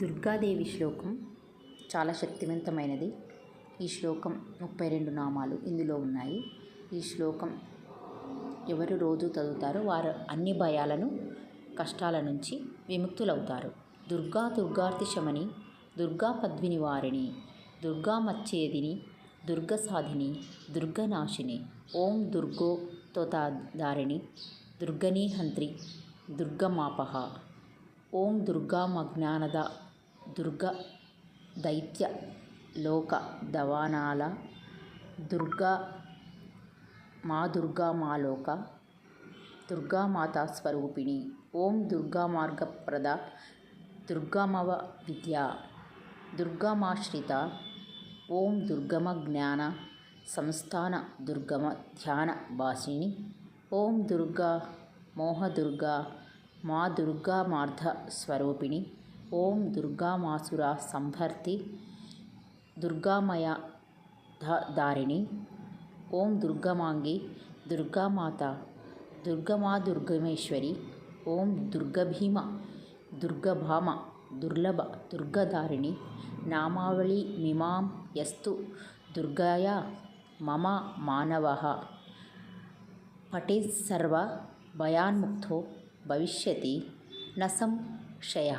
దుర్గాదేవి శ్లోకం చాలా శక్తివంతమైనది. ఈ శ్లోకం ముప్పై రెండు నామాలు ఇందులో ఉన్నాయి. ఈ శ్లోకం ఎవరు రోజు చదువుతారో వారు అన్ని భయాలను కష్టాల నుంచి విముక్తులవుతారు. దుర్గా దుర్గార్తిశమని దుర్గా పద్మిని వారిని దుర్గా మచ్చేదిని దుర్గ సాధిని దుర్గనాశిని ఓం దుర్గో తోతాదారిణి దుర్గనీ హంత్రి దుర్గమాపహ ఓం దుర్గామజ్ఞానద దుర్గ దైత్య లోక దవానాల దుర్గా మా దుర్గా మా లోక దుర్గామాతా స్వరూపిణి. ఓం దుర్గామార్గప్రద దుర్గామవ విద్య దుర్గామాశ్రిత ఓం దుర్గమ జ్ఞాన సంస్థాన దుర్గమ ధ్యాన భాషిణి ఓం దుర్గా మోహదుర్గా మా దుర్గామార్ధ స్వరూపిణి. ఓం దుర్గామాసుర సంహర్తి దుర్గామయ దారిణి ఓం దుర్గమాంగి దుర్గామాత దుర్గమా దుర్గమేశ్వరి. ఓం దుర్గభీమ దుర్గభామ దుర్లభ దుర్గధారిణి. నామావళి మిమాం యస్తు దుర్గాయ మమ మానవ. పఠేత్ సర్వ భయాన్ముక్తో భవిష్యతి నసం క్షయ